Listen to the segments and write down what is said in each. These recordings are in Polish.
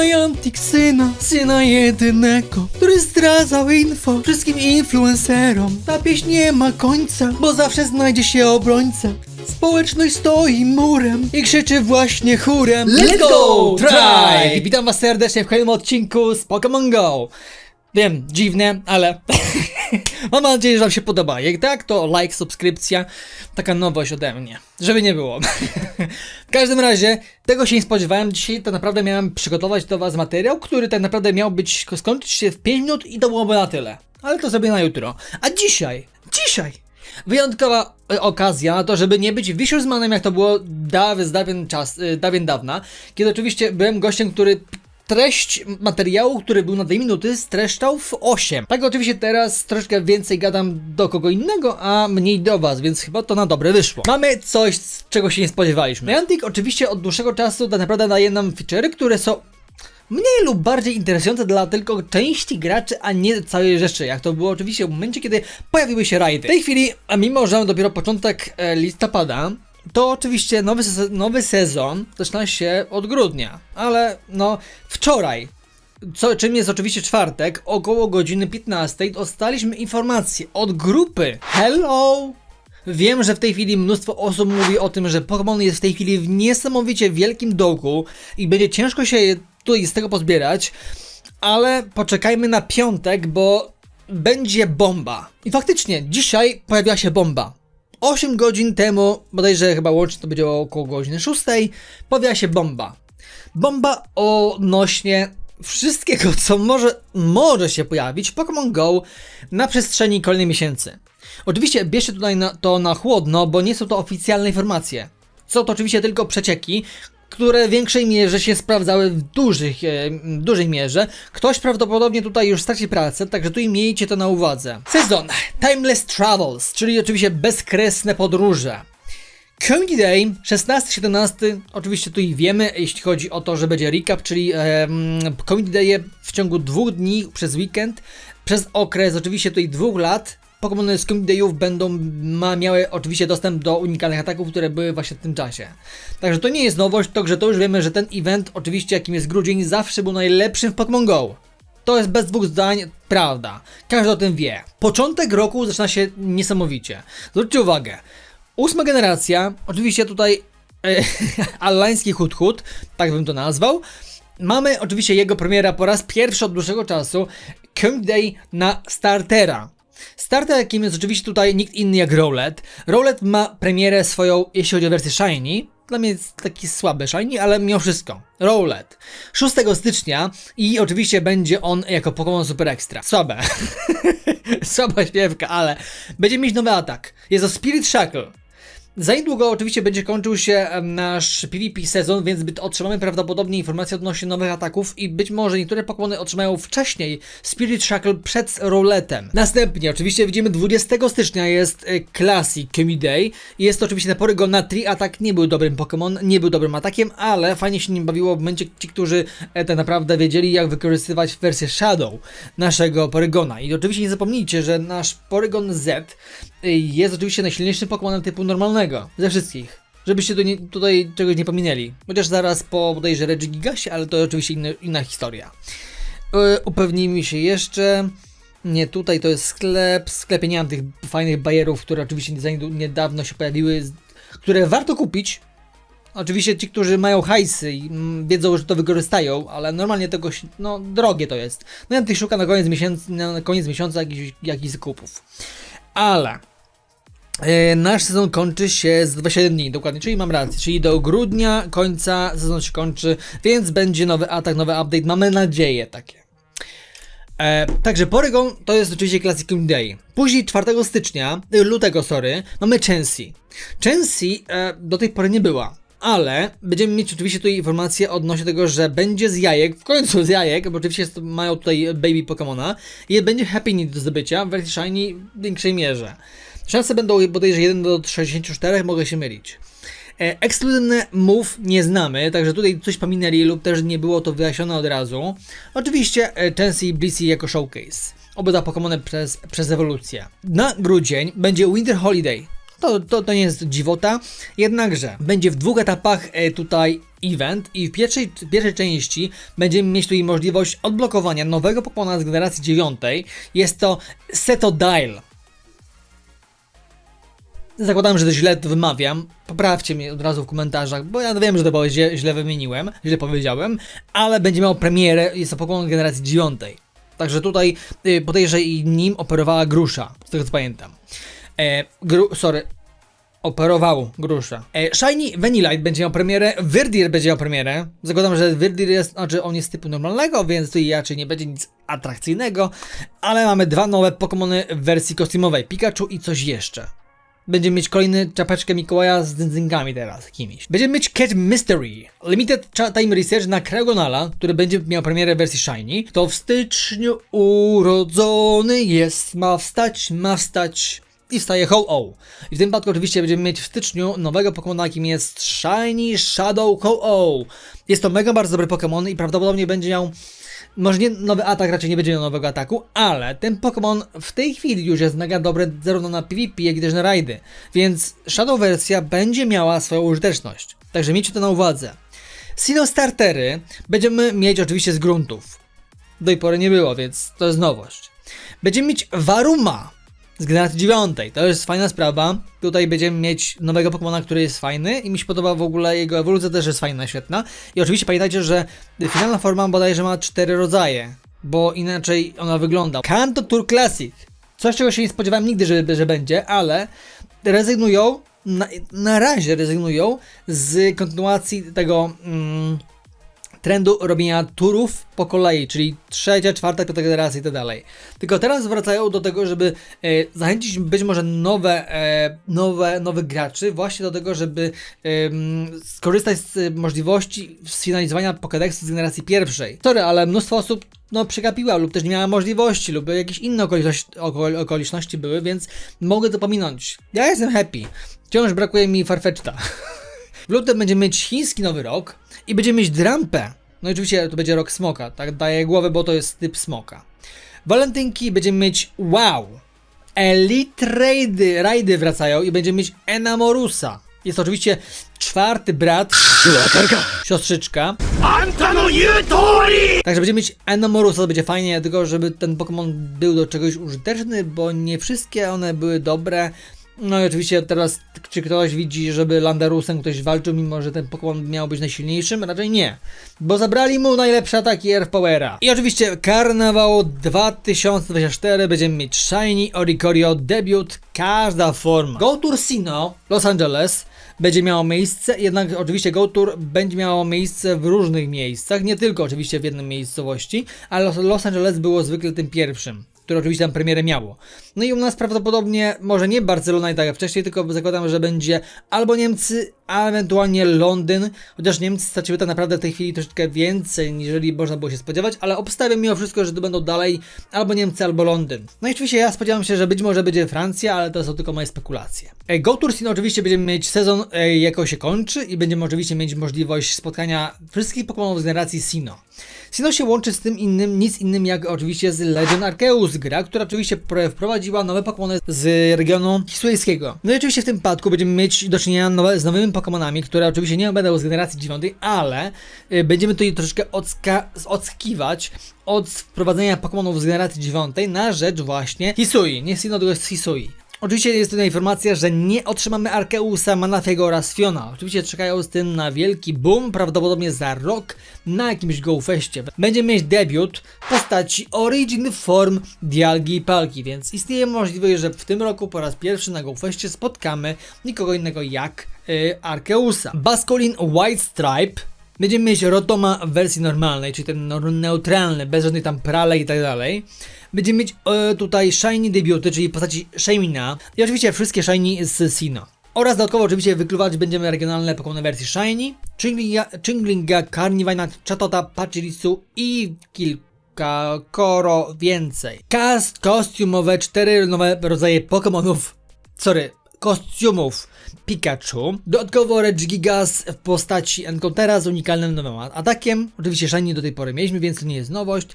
Niantic syna, syna jedynego, który zdradzał info wszystkim influencerom. Ta pieśń nie ma końca, bo zawsze znajdzie się obrońca. Społeczność stoi murem i krzyczy właśnie chórem Let's go, try! Witam was serdecznie w kolejnym odcinku z Pokémon Go. Wiem, dziwne, ale mam nadzieję, że wam się podoba. Jak tak, to like, subskrypcja, taka nowość ode mnie, żeby nie było. w każdym razie, tego się nie spodziewałem. Dzisiaj tak naprawdę miałem przygotować do was materiał, który tak naprawdę miał być, skończyć się w 5 minut i to byłoby na tyle. Ale to zrobię na jutro. A dzisiaj, dzisiaj Wyjątkowa e, okazja na to, żeby nie być wisiurzmanem, jak to było dawien, dawien czas, e, dawien dawna, kiedy oczywiście byłem gościem, który treść materiału, który był na 2 minuty, streszczał w 8. Tak oczywiście teraz troszkę więcej gadam do kogo innego, a mniej do was, więc chyba to na dobre wyszło. Mamy coś, czego się nie spodziewaliśmy. Niantic oczywiście od dłuższego czasu tak naprawdę daje nam feature'y, które są mniej lub bardziej interesujące dla tylko części graczy, a nie całej rzeczy, jak to było oczywiście w momencie, kiedy pojawiły się rajdy. W tej chwili, a mimo że mamy dopiero początek e, listopada, to oczywiście nowy, sezon, nowy sezon zaczyna się od grudnia, ale no wczoraj, co, czym jest oczywiście czwartek, około godziny 15 dostaliśmy informację od grupy Hello Wiem, że w tej chwili mnóstwo osób mówi o tym, że Pokémon jest w tej chwili w niesamowicie wielkim dołku i będzie ciężko się tutaj z tego pozbierać, ale poczekajmy na piątek, bo będzie bomba. I faktycznie, dzisiaj pojawiła się bomba. 8 godzin temu, bodajże chyba łącznie to będzie około godziny 6, pojawiła się bomba. Bomba odnośnie wszystkiego, co może, może się pojawić w Pokémon Go na przestrzeni kolejnych miesięcy. Oczywiście bierzcie tutaj na, to na chłodno, bo nie są to oficjalne informacje. Są to oczywiście tylko przecieki, które w większej mierze się sprawdzały w dużych, e, dużej mierze. Ktoś prawdopodobnie tutaj już straci pracę, także tu miejcie to na uwadze. Sezon Timeless Travels, czyli oczywiście bezkresne podróże. Community Day 16-17, oczywiście tu i wiemy, jeśli chodzi o to, że będzie recap, czyli um, Day w ciągu dwóch dni przez weekend, przez okres oczywiście tutaj dwóch lat, Pokémony z Dayów będą ma, miały oczywiście dostęp do unikalnych ataków, które były właśnie w tym czasie. Także to nie jest nowość, to że to już wiemy, że ten event, oczywiście jakim jest grudzień, zawsze był najlepszym w Pokémon Go. To jest bez dwóch zdań prawda. Każdy o tym wie. Początek roku zaczyna się niesamowicie. Zwróćcie uwagę. Ósma generacja, oczywiście tutaj e, alański hut hut, tak bym to nazwał. Mamy oczywiście jego premiera po raz pierwszy od dłuższego czasu, Community Day na startera. Starter jakim jest oczywiście tutaj nikt inny jak Rowlet. Rowlet ma premierę swoją, jeśli chodzi o wersję Shiny. Dla mnie jest taki słaby Shiny, ale mimo wszystko. Rowlet. 6 stycznia i oczywiście będzie on jako Pokémon Super Extra. Słabe. Słaba śpiewka, ale będzie mieć nowy atak. Jest to Spirit Shackle. Za niedługo oczywiście będzie kończył się nasz PvP sezon, więc otrzymamy prawdopodobnie informacje odnośnie nowych ataków i być może niektóre Pokémony otrzymają wcześniej Spirit Shackle przed roletem. Następnie oczywiście widzimy 20 stycznia jest e, Classic Kemi Day jest to oczywiście na Porygon na Tri Attack nie był dobrym Pokémon, nie był dobrym atakiem, ale fajnie się nim bawiło w momencie ci, którzy e, tak naprawdę wiedzieli jak wykorzystywać wersję Shadow naszego Porygona. I oczywiście nie zapomnijcie, że nasz Porygon Z jest oczywiście najsilniejszym Pokémonem typu normalnego ze wszystkich. Żebyście tu nie, tutaj czegoś nie pominęli. Chociaż zaraz po bodajże Regigigasie, ale to oczywiście inny, inna historia. Yy, upewnijmy się jeszcze. Nie, tutaj to jest sklep. W sklepie nie mam tych fajnych bajerów, które oczywiście niedawno się pojawiły, które warto kupić. Oczywiście ci, którzy mają hajsy i mm, wiedzą, że to wykorzystają, ale normalnie tego, no drogie to jest. No ja tych szuka na koniec miesiąca, na koniec miesiąca jakichś, jakichś zakupów. Ale nasz sezon kończy się z 27 dni, dokładnie, czyli mam rację, czyli do grudnia końca sezon się kończy, więc będzie nowy atak, nowy update, mamy nadzieję takie. E, także Porygon to jest oczywiście Classic Day. Później 4 stycznia, e, lutego, sorry, mamy Chancy. Chancy e, do tej pory nie była, ale będziemy mieć oczywiście tutaj informację odnośnie tego, że będzie z jajek, w końcu z jajek, bo oczywiście mają tutaj baby Pokemona i będzie Happy Need do zdobycia w wersji Shiny w większej mierze. Szanse będą bodajże 1 do 64, mogę się mylić. E, ekskluzywny move nie znamy, także tutaj coś pominęli lub też nie było to wyjaśnione od razu. Oczywiście e, Chansey i Blissey jako showcase. Oba Pokémony przez, przez ewolucję. Na grudzień będzie Winter Holiday. To, to, to nie jest dziwota. Jednakże będzie w dwóch etapach e, tutaj event i w pierwszej, pierwszej części będziemy mieć tutaj możliwość odblokowania nowego Pokemona z generacji 9. Jest to Setodile. Zakładam, że to źle to wymawiam. Poprawcie mnie od razu w komentarzach, bo ja wiem, że to źle, źle wymieniłem, źle powiedziałem, ale będzie miał premierę, jest to Pokémon generacji 9. Także tutaj y, podejrzę i nim operowała grusza, z tego co pamiętam. E, gru, sorry, operował grusza. E, Shiny Vanillite będzie miał premierę, Wyrdir będzie miał premierę. Zakładam, że Wyrdir jest, znaczy on jest typu normalnego, więc tutaj raczej nie będzie nic atrakcyjnego, ale mamy dwa nowe Pokémony w wersji kostiumowej, Pikachu i coś jeszcze. Będziemy mieć kolejny czapeczkę Mikołaja z dzyndzingami teraz jakimiś. Będziemy mieć Cat Mystery. Limited Time Research na Cregonala, który będzie miał premierę w wersji Shiny. To w styczniu urodzony jest, ma wstać, ma wstać i wstaje Ho-Oh. I w tym przypadku oczywiście będziemy mieć w styczniu nowego Pokemona, jakim jest Shiny Shadow Ho-Oh. Jest to mega bardzo dobry Pokemon i prawdopodobnie będzie miał może nie nowy atak, raczej nie będzie miał nowego ataku, ale ten Pokémon w tej chwili już jest mega dobry zarówno na PvP, jak i też na rajdy, więc Shadow wersja będzie miała swoją użyteczność. Także miejcie to na uwadze. Sino Startery będziemy mieć oczywiście z gruntów. Do tej pory nie było, więc to jest nowość. Będziemy mieć Waruma z generacji 9. To jest fajna sprawa. Tutaj będziemy mieć nowego Pokemona, który jest fajny i mi się podoba w ogóle jego ewolucja też jest fajna, świetna. I oczywiście pamiętajcie, że finalna forma bodajże ma cztery rodzaje, bo inaczej ona wygląda. Kanto Tour Classic. Coś, czego się nie spodziewałem nigdy, że, że będzie, ale rezygnują, na, na razie rezygnują z kontynuacji tego mm, trendu robienia turów po kolei, czyli trzecia, czwarta, piąta generacja i tak dalej. Tylko teraz wracają do tego, żeby e, zachęcić być może nowe, e, nowe, nowych graczy właśnie do tego, żeby em, skorzystać z e, możliwości sfinalizowania Pokédexu z generacji pierwszej. Sorry, ale mnóstwo osób no przegapiła lub też nie miała możliwości lub jakieś inne okoliczności, okol, okoliczności były, więc mogę to pominąć. Ja jestem happy. Wciąż brakuje mi Farfetch'ta. W lutym będziemy mieć chiński nowy rok i będziemy mieć drampę. No i oczywiście to będzie rok smoka, tak daję głowę, bo to jest typ smoka. Walentynki będziemy mieć wow. Elite rajdy, rajdy wracają i będziemy mieć Enamorusa. Jest to oczywiście czwarty brat, siostrzyczka. Także będziemy mieć Enamorusa, to będzie fajnie, tylko żeby ten Pokémon był do czegoś użyteczny, bo nie wszystkie one były dobre. No i oczywiście teraz, czy ktoś widzi, żeby Landarusem ktoś walczył, mimo że ten Pokémon miał być najsilniejszym? Raczej nie, bo zabrali mu najlepsze ataki Air Powera. I oczywiście Karnawał 2024 będziemy mieć Shiny, Oricorio, debiut, każda forma. Go Tour Sino, Los Angeles, będzie miało miejsce, jednak oczywiście Go Tour będzie miało miejsce w różnych miejscach, nie tylko oczywiście w jednej miejscowości, ale Los- Los Angeles było zwykle tym pierwszym, które oczywiście tam premierę miało. No i u nas prawdopodobnie, może nie Barcelona i tak jak wcześniej, tylko zakładam, że będzie albo Niemcy, a ewentualnie Londyn, chociaż Niemcy straciły tak naprawdę w tej chwili troszeczkę więcej, niżeli można było się spodziewać, ale obstawiam mimo wszystko, że to będą dalej albo Niemcy, albo Londyn. No i oczywiście ja spodziewam się, że być może będzie Francja, ale to są tylko moje spekulacje. Go Tour Scene oczywiście będziemy mieć sezon, jako się kończy i będziemy oczywiście mieć możliwość spotkania wszystkich Pokémonów z generacji Sino. Sino się łączy z tym innym, nic innym jak oczywiście z Legend Arceus, gra, która oczywiście pro- wprowadziła nowe Pokémony z regionu hisujskiego. No i oczywiście w tym przypadku będziemy mieć do czynienia nowe, z nowymi Pokémonami, które oczywiście nie będą z generacji 9, ale y, będziemy tutaj troszeczkę odskiwać od wprowadzenia Pokémonów z generacji 9 na rzecz właśnie Hisui, nie Sino, tylko Hisui. Oczywiście jest tutaj informacja, że nie otrzymamy Arkeusa, Manafiego oraz Fiona. Oczywiście czekają z tym na wielki boom, prawdopodobnie za rok na jakimś GoFestie. Będziemy mieć debiut w postaci Origin Form Dialgi i Palki, więc istnieje możliwość, że w tym roku po raz pierwszy na GoFestie spotkamy nikogo innego jak y, Arkeusa. Bascolin White Stripe Będziemy mieć Rotoma w wersji normalnej, czyli ten neutralny, bez żadnych tam pralek i tak dalej. Będziemy mieć e, tutaj Shiny debiuty, czyli postaci Shamina i oczywiście wszystkie Shiny z Sino. Oraz dodatkowo oczywiście wykluwać będziemy regionalne Pokémon wersji Shiny, Chinglinga, Chinglinga Carnivina, Chatota, Pachirisu i kilka koro więcej. Cast kostiumowe, cztery nowe rodzaje Pokémonów, sorry, kostiumów Pikachu. Dodatkowo Regigigas w postaci Encountera z unikalnym nowym atakiem. Oczywiście Shiny do tej pory mieliśmy, więc to nie jest nowość.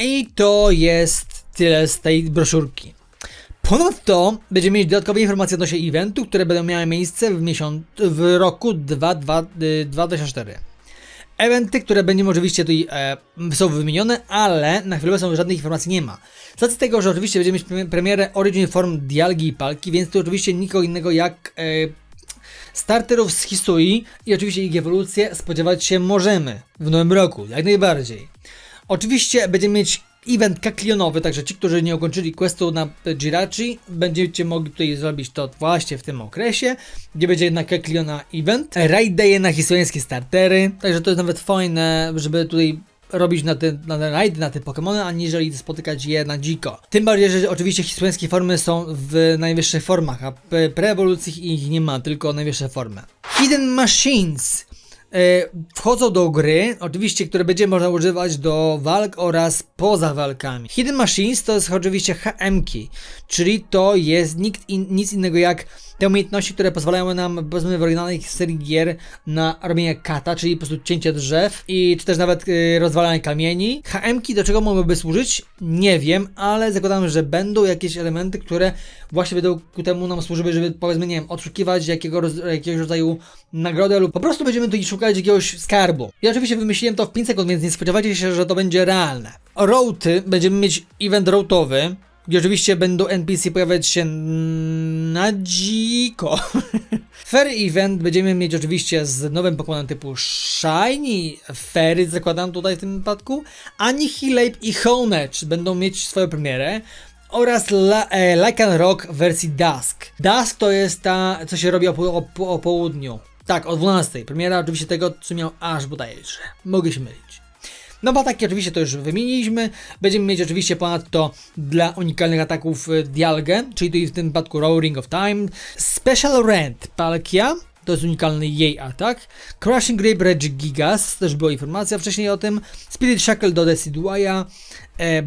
I to jest tyle z tej broszurki. Ponadto będziemy mieć dodatkowe informacje odnośnie eventu, które będą miały miejsce w, miesiąc, w roku 2, y, 2024. Eventy, które będą oczywiście tutaj e, są wymienione, ale na chwilę obecną żadnych informacji nie ma. Z racji tego, że oczywiście będziemy mieć pre- premierę Origin Form Dialgi i Palki, więc to oczywiście nikogo innego jak e, starterów z Hisui i oczywiście ich ewolucję spodziewać się możemy w nowym roku, jak najbardziej. Oczywiście będziemy mieć event kaklionowy, także ci, którzy nie ukończyli questu na Jirachi, będziecie mogli tutaj zrobić to właśnie w tym okresie, gdzie będzie na kakliona event. Raid daje na hiszpańskie startery, także to jest nawet fajne, żeby tutaj robić na te, na te rajdy, na te Pokémony, aniżeli spotykać je na dziko. Tym bardziej, że oczywiście hiszpańskie formy są w najwyższych formach, a p- preewolucji ich nie ma, tylko najwyższe formy. Hidden Machines wchodzą do gry, oczywiście, które będzie można używać do walk oraz poza walkami. Hidden Machines to jest oczywiście HM-ki, czyli to jest nikt in, nic innego jak te umiejętności, które pozwalają nam, powiedzmy w oryginalnych serii gier na robienie kata, czyli po prostu cięcie drzew i czy też nawet y, rozwalanie kamieni. HM-ki do czego mogłyby służyć? Nie wiem, ale zakładam, że będą jakieś elementy, które właśnie będą ku temu nam służyły, żeby powiedzmy, nie wiem, odszukiwać jakiego, roz, jakiegoś rodzaju nagrodę lub po prostu będziemy tutaj szukać jakiegoś skarbu. Ja oczywiście wymyśliłem to w 5 sekund, więc nie spodziewajcie się, że to będzie realne. Roaty, będziemy mieć event roatowy, gdzie oczywiście będą NPC pojawiać się na dziko. Fair Event będziemy mieć oczywiście z nowym Pokémonem typu Shiny, Fairy zakładam tutaj w tym wypadku, Annihilate i Honedge będą mieć swoją premierę oraz La, e, Lycan Rock w wersji Dusk. Dusk to jest ta, co się robi o, o, o południu. Tak, o 12. Premiera oczywiście tego, co miał aż bodajże. Mogę się mylić. No bo takie oczywiście to już wymieniliśmy. Będziemy mieć oczywiście ponadto dla unikalnych ataków y, Dialgę, czyli w tym wypadku Roaring of Time. Special Rent Palkia, to jest unikalny jej atak. Crushing Grape Regigigas, też była informacja wcześniej o tym. Spirit Shackle do Deciduaya. E,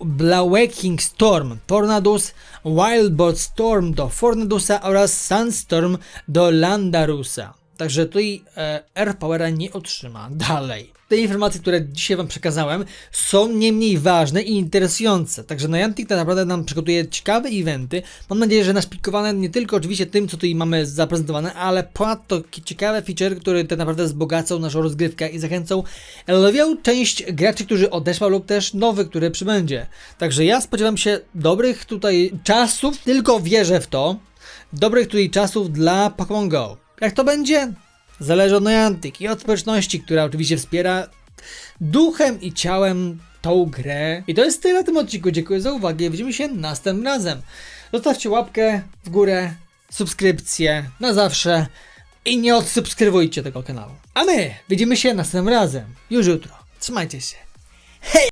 Blawaking Storm Tornadus, Wildbolt Storm do Fornadusa oraz Sandstorm do Landarusa. Także tutaj e, Air Powera nie otrzyma dalej. Te informacje, które dzisiaj Wam przekazałem, są nie mniej ważne i interesujące. Także Niantic tak naprawdę nam przygotuje ciekawe eventy. Mam nadzieję, że naszpikowane nie tylko oczywiście tym, co tutaj mamy zaprezentowane, ale ponadto ciekawe feature, które tak naprawdę wzbogacą naszą rozgrywkę i zachęcą lwią część graczy, którzy odeszła lub też nowy, który przybędzie. Także ja spodziewam się dobrych tutaj czasów, tylko wierzę w to, dobrych tutaj czasów dla Pokémon Go. Jak to będzie? Zależy od Niantic i od społeczności, która oczywiście wspiera duchem i ciałem tą grę. I to jest tyle w tym odcinku. Dziękuję za uwagę. Widzimy się następnym razem. Zostawcie łapkę w górę, subskrypcję na zawsze i nie odsubskrybujcie tego kanału. A my widzimy się następnym razem. Już jutro. Trzymajcie się.